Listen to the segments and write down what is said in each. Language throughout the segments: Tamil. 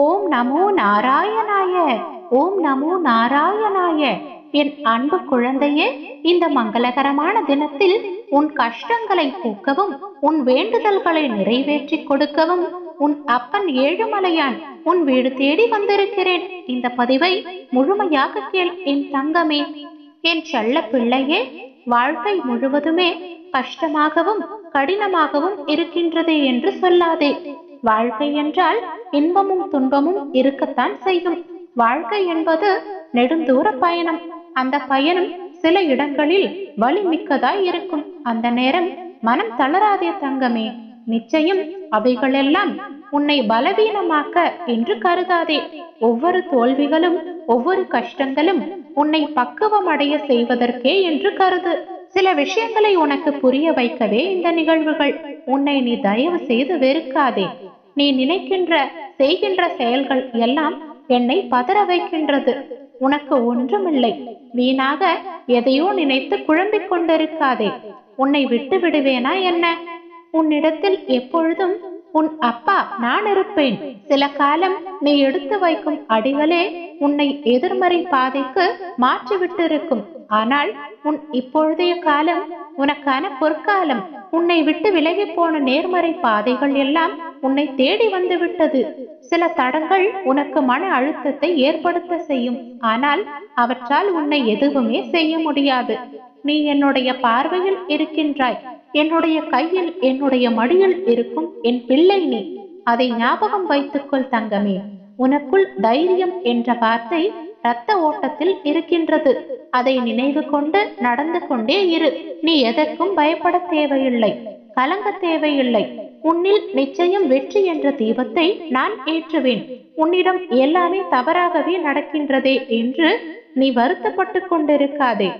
ஓம் நமோ நாராயணாய ஓம் நமோ நாராயணாய. என் அன்பு குழந்தையே இந்த மங்களகரமான தினத்தில் உன் கஷ்டங்களை போக்கவும் உன் வேண்டுதல்களை நிறைவேற்றி கொடுக்கவும் உன் அப்பன் ஏழுமலையான் உன் வீடு தேடி வந்திருக்கிறேன். இந்த பதிவை முழுமையாக கேள் என் தங்கமே. என் செல்ல பிள்ளையே வாழ்க்கை முழுவதுமே கஷ்டமாகவும் கடினமாகவும் இருக்கின்றது என்று சொல்லாதே. வாழ்க்கை என்றால் இன்பமும் துன்பமும் இருக்கத்தான் செய்யும். வாழ்க்கை என்பது நெடுந்தூர பயணம். அந்த பயணம் சில இடங்களில் வலிமிக்கதாய் இருக்கும். அந்த நேரம் மனம் தளராதே தங்கமே. நிச்சயம் அவைகளெல்லாம் உன்னை பலவீனமாக்க என்று கருதாதே. ஒவ்வொரு தோல்விகளும் ஒவ்வொரு கஷ்டங்களும் உன்னை பக்குவம் அடைய செய்வதற்கே என்று கருது. சில விஷயங்களை உனக்கு புரிய வைக்கவே இந்த நிகழ்வுகள். உன்னை நீ தயவு செய்து வெறுக்காதே. நீ நினைக்கின்ற செய்கின்ற செயல்கள் எல்லாம் என்னை பதற வைக்கின்றது. உனக்கு ஒன்றுமில்லை. வீணாக எதையோ நினைத்து குழம்பிக் கொண்டிருக்காதே. உன்னை விட்டு விடுவேனா என்ன? உன்னிடத்தில் எப்பொழுதும் உன் அப்பா நான் இருப்பேன். சில காலம் நீ எடுத்து வைக்கும் அடிகளே உன்னை எதிர்மறை பாதைக்கு மாற்றிவிட்டிருக்கும். ஆனால் உன் இப்பொழுதைய காலம் உனக்கான பொற்காலம். உன்னை விட்டு விலகி போன நேர்மறை பாதைகள் எல்லாம் உன்னை தேடி வந்து விட்டது. சில தடங்கள் உனக்கு மன அழுத்தத்தை ஏற்படுத்த செய்யும். ஆனால் அவற்றால் உன்னை எதுவுமே செய்ய முடியாது. நீ என்னுடைய பார்வையில் இருக்கின்றாய். என்னுடைய கையில் என்னுடைய மடியில் இருக்கும் என் பிள்ளை நீ. அதை ஞாபகம் வைத்துக்கொள் தங்கமே. உனக்குள் தைரியம் என்ற வார்த்தை இரத்த ஓட்டத்தில் இருக்கின்றது. அதை நினைவு கொண்டு நடந்து கொண்டே இரு. நீ எதற்கும் பயப்பட தேவையில்லை. கலங்க தேவையில்லை. உன்னில் நிச்சயம் வெற்றி என்ற தீபத்தை நான் ஏற்றுவேன். உன்னிடம் எல்லாமே தவறாகவே நடக்கின்றதே என்று நீ வருத்தப்பட்டு கொண்டிருக்காதே.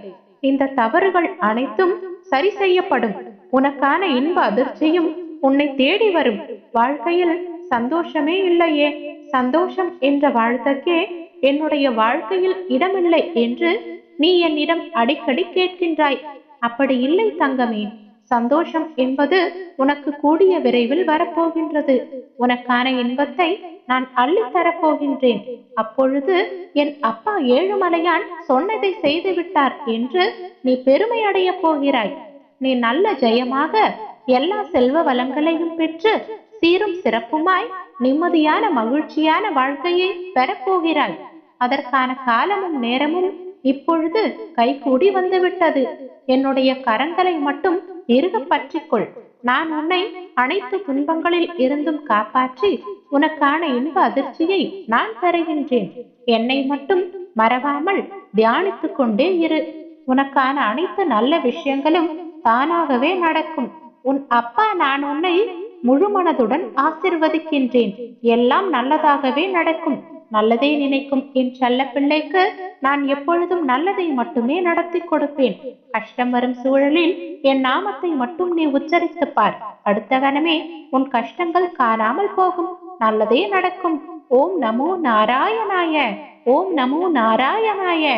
இந்த தவறுகள் அனைத்தும் சரி செய்யப்படும். உனக்கான இன்ப அதிர்ச்சியும் உன்னை தேடி வரும். வாழ்க்கையில் சந்தோஷமே இல்லையே. சந்தோஷம் என்ற வாழ்த்தக்கே என்னுடைய வாழ்க்கையில் இடமில்லை என்று நீ என்னிடம் அடிக்கடி கேட்கின்றாய். அப்படி இல்லை தங்கமே. சந்தோஷம் என்பது உனக்கு கூடிய விரைவில் வரப்போகின்றது. உனக்கான இன்பத்தை நான் அள்ளித் தரப்போகின்றேன் அப்பொழுது என் அப்பா ஏழுமலையான் சொன்னதை செய்து விட்டார் என்று நீ பெருமை அடைய போகிறாய். நீ நல்ல ஜெயமாக எல்லா செல்வ வளங்களையும் பெற்று சீரும் சிறப்புமாய் நிம்மதியான மகிழ்ச்சியான வாழ்க்கையை பெறப்போகிறாய். அதற்கான காலமும் நேரமும் இப்பொழுது கைகூடி வந்துவிட்டது. என்னுடைய கரங்களை மட்டும் இறுக பற்றிக்கொள். நான் உன்னை அனைத்து துன்பங்களில் இருந்தும் காப்பாற்றி உனக்கான இன்ப அதிர்ச்சியை நான் தருகின்றேன். என்னை மட்டும் மறவாமல் தியானித்துக் கொண்டே இரு. உனக்கான அனைத்து நல்ல விஷயங்களும் தானாகவே நடக்கும். உன் அப்பா நான் உன்னை முழு மனதுடன் ஆசிர்வதிக்கின்றேன். எல்லாம் நல்லதாகவே நடக்கும். நல்லதே நினைக்கும் என் செல்ல பிள்ளைக்கு நான் எப்பொழுதும் நல்லதை மட்டுமே நடத்தி கொடுப்பேன். கஷ்டம் வரும் சூழலில் என் நாமத்தை மட்டும் நீ உச்சரித்து பார். அடுத்த கணமே உன் கஷ்டங்கள் காணாமல் போகும். நல்லதே நடக்கும். ஓம் நமோ நாராயணாய. ஓம் நமோ நாராயணாய.